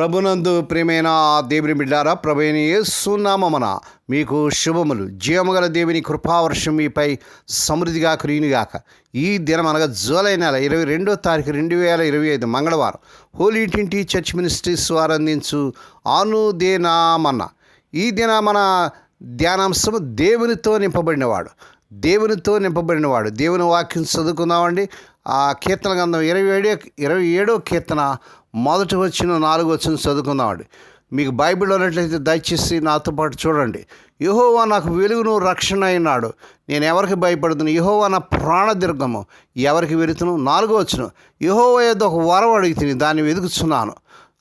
ప్రభునందు ప్రేమైన దేవుని బిడ్డారా ప్రభుని సున్నామన మీకు శుభములు. జీవముగల దేవుని కృపావర్షం మీపై సమృద్ధిగా కురియునిగాక ఈ దినం అనగా జూలై నెల ఇరవై రెండో తారీఖు రెండు వేల ఇరవై ఐదు మంగళవారం హోలీ టింటి చర్చ్ మినిస్ట్రీస్ వారు అందించు ఆనుదేనామన్న. ఈ దిన మన ధ్యానాంశం దేవునితో నింపబడినవాడు. దేవునితో నింపబడినవాడు. దేవుని వాక్యం చదువుకుందామండి. ఆ కీర్తన గంధం ఇరవై ఏడో ఇరవై ఏడో కీర్తన మొదటి వచ్చిన నాలుగు వచ్చిన చదువుకుందామండి. మీకు బైబిల్ ఉన్నట్లయితే దయచేసి నాతో పాటు చూడండి. యహోవా నాకు వెలుగును రక్షణ అయినాడు. నేను ఎవరికి భయపడుతున్నాను యహోవా నా ప్రాణదీర్ఘము ఎవరికి వెళుతును నాలుగో వచ్చును. యహోవా ఏదో ఒక వరం అడిగితే దాన్ని వెతుకుతున్నాను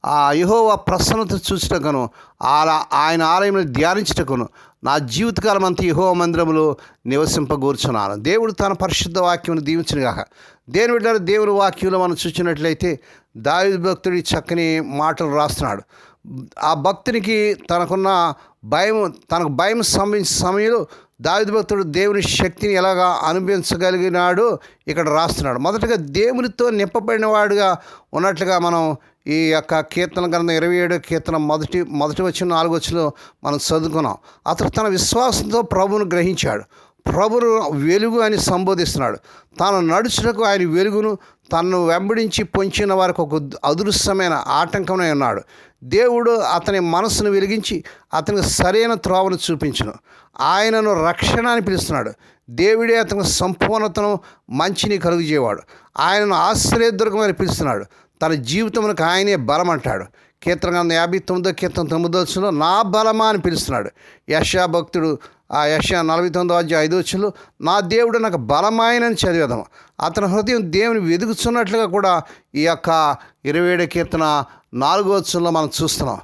ఆ యహోవా ప్రసన్నత చూసినకను అలా ఆయన ఆలయంలో ధ్యానించటకును నా జీవితకాలం అంతా యహో మందిరములో నివసింపగూర్చున్నాను. దేవుడు తన పరిశుద్ధ వాక్యమును దీవించినగాక. దేని బిడ్డారు దేవుని వాక్యంలో మనం చూసినట్లయితే దావి భక్తుడి చక్కని మాటలు రాస్తున్నాడు. ఆ భక్తునికి తనకున్న భయం తనకు భయం సంబంధించిన సమయంలో దావిద భక్తుడు దేవుని శక్తిని ఎలాగా అనుభవించగలిగినాడో ఇక్కడ రాస్తున్నాడు. మొదటగా దేవునితో నింపబడిన వాడుగా ఉన్నట్లుగా మనం ఈ యొక్క కీర్తన గ్రంథం ఇరవై ఏడో కీర్తన మొదటి మొదటి వచ్చిన నాలుగు వచ్చిన మనం చదువుకున్నాం. అతడు తన విశ్వాసంతో ప్రభువును గ్రహించాడు. ప్రభును వెలుగు అని సంబోధిస్తున్నాడు. తాను నడుచుటకు ఆయన వెలుగును తనను వెంబడించి పొంచిన వారికి ఒక అదృశ్యమైన ఆటంకమై ఉన్నాడు. దేవుడు అతని మనసును వెలిగించి అతనికి సరైన త్రోవను చూపించను. ఆయనను రక్షణ అని పిలుస్తున్నాడు. దేవుడే అతనికి సంపూర్ణతను మంచిని కలుగజేవాడు ఆయనను ఆశ్రయదుర్గమని పిలుస్తున్నాడు. తన జీవితంలో ఆయనే బలం అంటాడు కీర్తన యాభై తొమ్మిదో కీర్తన తొమ్మిదో వచ్చులో నా బలమా అని పిలుస్తున్నాడు. యశా భక్తుడు ఆ యశ నలభై తొమ్మిదో అధ్యాయ ఐదు వచ్చులు నా దేవుడు నాకు బలమాయనని చదివేదాం అతని హృదయం దేవుని వెదుగుతున్నట్లుగా కూడా ఈ యొక్క ఇరవై ఏడు కీర్తన నాలుగో వచ్చంలో మనం చూస్తున్నాం.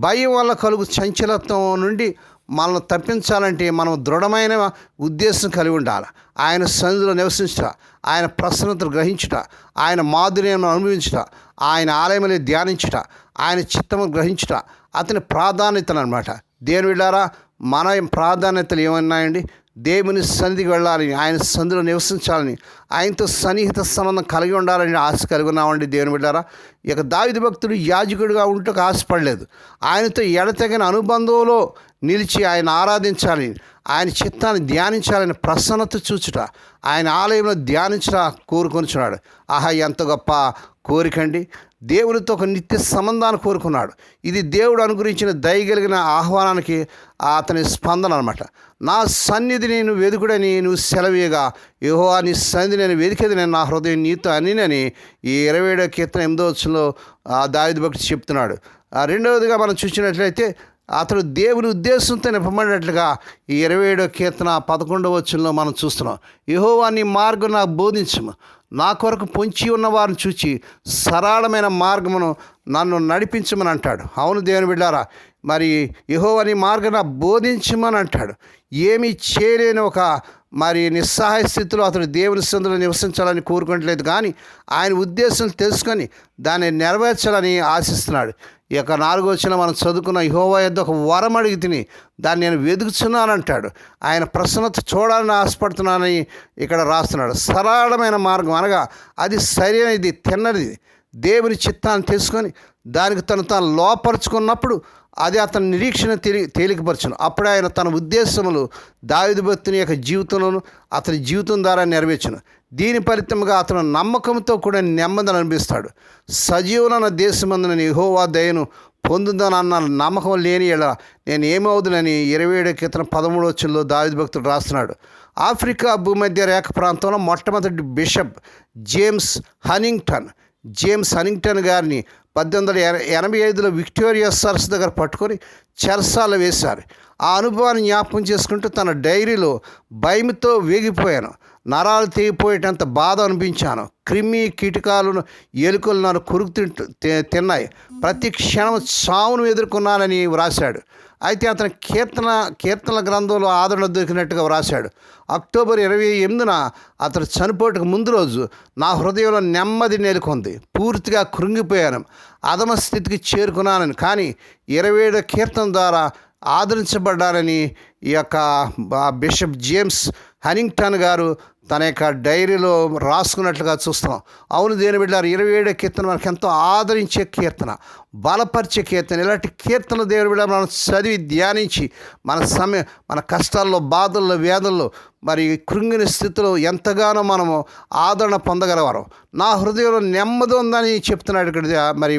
భయం వల్ల కలుగు చంచలత్వం నుండి మనల్ని తప్పించాలంటే మనం దృఢమైన ఉద్దేశం కలిగి ఉండాలి. ఆయన సన్నిధిలో నివసించుట ఆయన ప్రసన్నతను గ్రహించుట ఆయన మాధుర్యం అనుభవించుట ఆయన ఆలయంలో ధ్యానించుట ఆయన చిత్తము గ్రహించుట అతని ప్రాధాన్యతలు అనమాట దేని వెళ్ళారా మన ప్రాధాన్యతలు ఏమన్నాయండి? దేవుని సన్నిధికి వెళ్ళాలని ఆయన సన్నిధిలో నివసించాలని ఆయనతో సన్నిహిత సంబంధం కలిగి ఉండాలని ఆశ కలిగి ఉన్నామండి దేవుని బిడ్డారా. ఇక దావిది భక్తుడు యాజకుడిగా ఉంటూ ఆశపడలేదు. ఆయనతో ఎడతెగని అనుబంధంలో నిలిచి ఆయన ఆరాధించాలని ఆయన చిత్తాన్ని ధ్యానించాలని ప్రసన్నత చూచుట ఆయన ఆలయంలో ధ్యానించుట కోరుకొనిచున్నాడు. ఆహా ఎంత గొప్ప కోరికండి దేవునితో ఒక నిత్య సంబంధాన్ని కోరుకున్నాడు. ఇది దేవుడు అనుగ్రహించిన దయగలిగిన ఆహ్వానానికి అతని స్పందన అనమాట నా సన్నిధి నేను వెదుకుడని నువ్వు సెలవీయగా. యోహో నీ సన్నిధి నేను వెతికేది నేను నా హృదయం నీతో అనినని ఈ ఇరవై ఏడో కీర్తన ఎనిమిదో వచ్చంలో దావిది భక్తి చెప్తున్నాడు. రెండవదిగా మనం చూసినట్లయితే అతడు దేవుని ఉద్దేశంతో నింపబడినట్లుగా ఈ ఇరవై ఏడో కీర్తన పదకొండవ వచ్చంలో మనం చూస్తున్నాం. యహోవా నీ మార్గం నాకు బోధించము. నా కొరకు పొంచి ఉన్న వారిని చూచి సరళమైన మార్గమును నన్ను నడిపించమని అంటాడు. అవును దేవుని బిడ్డారా మరి యహోవా నీ మార్గం నాకు బోధించమని అంటాడు. ఏమీ చేయలేని ఒక మరి నిస్సహాయ స్థితిలో అతడు దేవుని సందులో నివసించాలని కోరుకోవట్లేదు కానీ ఆయన ఉద్దేశం తెలుసుకొని దాన్ని నెరవేర్చాలని ఆశిస్తున్నాడు. ఈ యొక్క నాలుగో వచ్చిన మనం చదువుకున్న యహోవా యొద్ద ఒక వరం అడిగి తిని దాన్ని నేను వెతుకుతున్నానంటాడు ఆయన ప్రసన్నత చూడాలని ఆశపడుతున్నానని ఇక్కడ రాస్తున్నాడు. సరళమైన మార్గం అనగా అది సరైనది తిన్నది. దేవుని చిత్తాన్ని తెలుసుకొని దానికి తను తాను లోపరుచుకున్నప్పుడు అది అతని నిరీక్షణ తేలి తేలికపరచును. అప్పుడే ఆయన తన ఉద్దేశములు దావిది భక్తుని యొక్క జీవితంలోను అతని జీవితం ద్వారా నెరవేర్చును. దీని ఫలితంగా అతను నమ్మకంతో కూడా నెమ్మదిని అనిపిస్తాడు సజీవులన్న దేశమందున యహోవా దయను పొందుదనన్న నమ్మకం లేని ఇలా నేను ఏమవుదునని ఇరవై ఏడు క్రితం పదమూడు వచ్చుల్లో దావిది భక్తుడు రాస్తున్నాడు. ఆఫ్రికా భూమధ్య రేఖ ప్రాంతంలో మొట్టమొదటి bishop James Hannington James Hannington గారిని పద్దెనిమిది వందల ఎనభై ఐదులో విక్టోరియా సరస్ దగ్గర పట్టుకొని చెరసాల వేశారు. ఆ అనుభవాన్ని జ్ఞాపకం చేసుకుంటూ తన డైరీలో భయంతో వేగిపోయాను. నరాలు తెగిపోయేటంత బాధ అనిపించాను. క్రిమి కీటకాలను ఎలుకలు నన్ను కురుకు తింటూ తిన్నాయి. ప్రతి క్షణం చావును ఎదుర్కొన్నానని వ్రాశాడు అయితే అతను కీర్తన కీర్తనల గ్రంథంలో ఆదరణ దొరికినట్టుగా వ్రాశాడు. అక్టోబర్ ఇరవై ఎనిమిదిన అతను చనిపోటుకు ముందు రోజు నా హృదయంలో నెమ్మది నెలకొంది. పూర్తిగా కృంగిపోయాను. అధమ స్థితికి చేరుకున్నానని. కానీ ఇరవై ఏడు కీర్తన ద్వారా ఆదరించబడ్డారని ఈ యొక్క బిషప్ జేమ్స్ హనింగ్టన్ గారు తన యొక్క డైరీలో రాసుకున్నట్లుగా చూస్తాం అవును దేని బిడ్డారు ఇరవై ఏడో కీర్తన మనకు ఎంతో ఆదరించే కీర్తన బలపరిచే కీర్తన ఇలాంటి కీర్తన దేవుని బిడ్డ మనం చదివి ధ్యానించి మన సమయ మన కష్టాల్లో బాధల్లో వేదల్లో మరి కృంగిన స్థితిలో ఎంతగానో మనము ఆదరణ పొందగలవారు. నా హృదయంలో నెమ్మది ఉందని చెప్తున్నాడు ఇక్కడ మరి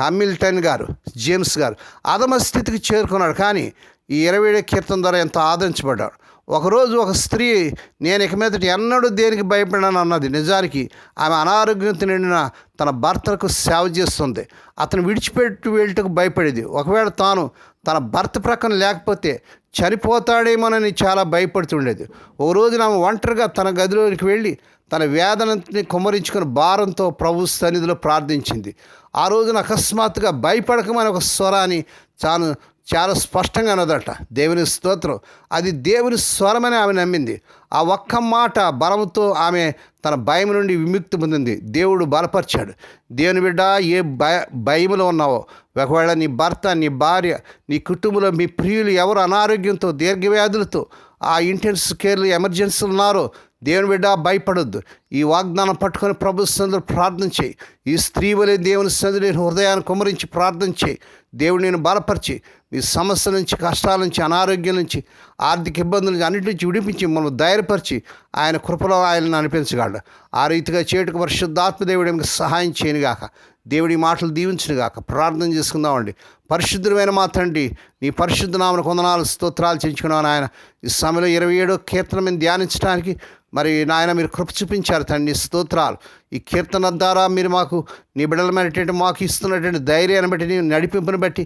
హామిల్టన్ గారు జేమ్స్ గారు. అధమ స్థితికి చేరుకున్నాడు. కానీ ఈ ఇరవై ఏడో కీర్తన ద్వారా ఎంతో ఆదరించబడ్డాడు. ఒకరోజు ఒక స్త్రీ నేను ఇక మీదట ఎన్నడూ దేనికి భయపడను అన్నది. నిజానికి ఆమె అనారోగ్యంతో నిండిన తన భర్తకు సేవ చేస్తుంది. అతను విడిచిపెట్టి వెళ్ళటకు భయపడేది. ఒకవేళ తాను తన భర్త ప్రక్కన లేకపోతే చనిపోతాడేమోనని చాలా భయపడుతుండేది ఓ రోజున ఆమె ఒంటరిగా తన గదిలోనికి వెళ్ళి తన వేదనని కుమ్మరించుకుని భారంతో ప్రభు సన్నిధిలో ప్రార్థించింది. ఆ రోజున అకస్మాత్తుగా భయపడకమని ఒక స్వరాన్ని చాను చాలా స్పష్టంగా అన్నదట. దేవుని స్తోత్రం. అది దేవుని స్వరమని ఆమె నమ్మింది. ఆ ఒక్క మాట బలంతో ఆమె తన భయం నుండి విముక్తి పొందింది. దేవుడు బలపరిచాడు. దేవుని బిడ్డ ఏ భయ భయములో ఉన్నావో ఒకవేళ నీ భర్త నీ భార్య నీ కుటుంబంలో మీ ప్రియులు ఎవరు అనారోగ్యంతో దీర్ఘవ్యాధులతో ఆ ఇంటెన్స్ కేర్లు ఎమర్జెన్సీలు ఉన్నారో దేవుని బిడ్డ భయపడొద్దు. ఈ వాగ్దానం పట్టుకొని ప్రభు సందులో ప్రార్థన చేయి. ఈ స్త్రీ వలె దేవుని సందులో హృదయాన్ని కుమరించి ప్రార్థన చేయి. దేవుడు నేను బలపరిచి మీ సమస్య నుంచి కష్టాల నుంచి అనారోగ్యం నుంచి ఆర్థిక ఇబ్బందుల నుంచి అన్నిటి నుంచి విడిపించి మనం ధైర్యపరిచి ఆయన కృపలో ఆయనను అనిపించగలడు ఆ రీతిగా చేటుకు పరిశుద్ధాత్మ దేవుడు మీకు సహాయం చేయనుగాక దేవుడి మాటలు దీవించునుగాక ప్రార్థన చేసుకుందామండి. పరిశుద్ధమైన మా తండ్రి నీ పరిశుద్ధ నామన కొందనాలు స్తోత్రాలు చేయించుకున్నాను ఆయన. ఈ సమయంలో ఇరవై ఏడో కీర్తన మీద ధ్యానించడానికి మరి నాయన మీరు కృప చూపించారు తండ్రి స్తోత్రాలు. ఈ కీర్తన ద్వారా మీరు మాకు నీ బిడ్డలమైనటువంటి మాకు ఇస్తున్నటువంటి ధైర్యాన్ని బట్టి నీ నడిపింపుని బట్టి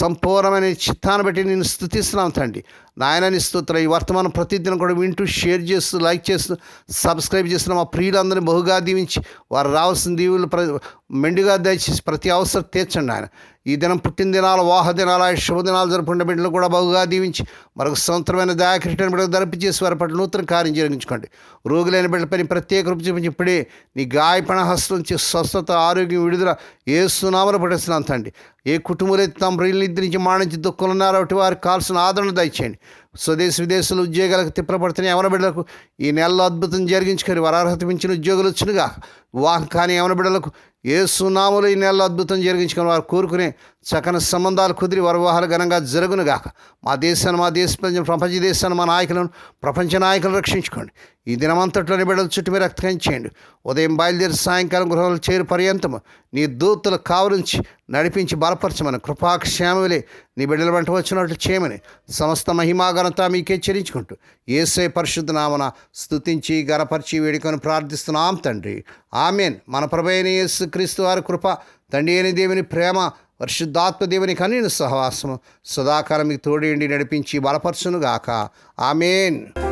సంపూర్ణమైన చిత్తాన్ని బట్టి నేను స్థుతిస్తున్నాం తండ్రి. నాయనని నీ ఈ వర్తమానం ప్రతిదినం కూడా వింటూ షేర్ చేస్తూ లైక్ చేస్తూ సబ్స్క్రైబ్ చేస్తున్న మా ప్రియులందరినీ బహుగా దీవించి వారు రావాల్సిన దీవులు ప్ర మెండుగా దయచేసి ప్రతి అవసరం తీర్చండి ఆయన ఈ దినం పుట్టిన దినాలు వాహ దినాలు ఆ శుభదినాలు జరుపుకున్న బిడ్డలు కూడా బహుగా దీవించి మరొక సొంతమైన దయాకరిటైన బిడ్డకు ధరపి చేసి వారి పట్ల నూతన కార్యం జరిగించుకోండి. రోగులైన బిడ్డలపై ప్రత్యేక రూపు చూపించి ఇప్పుడే నీ గాయపణ హస్తం నుంచి స్వస్థత ఆరోగ్యం విడుదల ఏ సునామలు పడేస్తున్నాను తండ్రి. ఏ కుటుంబాలైతే తమ ప్రియులు నిద్రించి మాణించి దుఃఖంలో ఉన్నారో వారికి కావాల్సిన ఆదరణ దయచేయండి. స్వదేశ విదేశాలు ఉద్యోగాలకు తిప్పబడుతున్న యవన బిడ్డలకు ఈ నెలలో అద్భుతం జరిగించుకొని వరార్హత మించిన ఉద్యోగులు వచ్చినగా వాహ్ కానీ యవన బిడ్డలకు ఏ సునాములు ఈ నెలలో అద్భుతం జరిగించుకొని వారు కోరుకునే చక్కని సంబంధాలు కుదిరి వరవాహాలు ఘనంగా జరుగునుగాక. మా దేశాన్ని మా దేశ ప్రపంచ దేశాన్ని మా నాయకులను ప్రపంచ నాయకులను రక్షించుకోండి. ఈ దినమంతట్లోని బిడ్డలు చుట్టూ మీరు రక్తకం చేయండి ఉదయం బయలుదేరి సాయంకాలం గృహంలో చేరు పర్యంతము నీ దూతలు కావరించి నడిపించి బలపరచమని కృపాక్షేమలే నీ బిడ్డల వెంట వచ్చినట్లు చేయమని సమస్త మహిమాఘనత మీకే చెల్లించుకుంటూ ఏసే పరిశుద్ధ నామన స్థుతించి గనపరిచి వేడుకొని ప్రార్థిస్తున్నాం తండ్రి. ఆమెన్. మన ప్రభైన యేసు క్రీస్తు వారి కృప తండ్రి అయిన దేవుని ప్రేమ పరిశుద్ధాత్మ దేవుని కనీన సహవాసము సదాకాలం మీకు తోడేండి నడిపించి బలపరచునుగాక. ఆమెన్.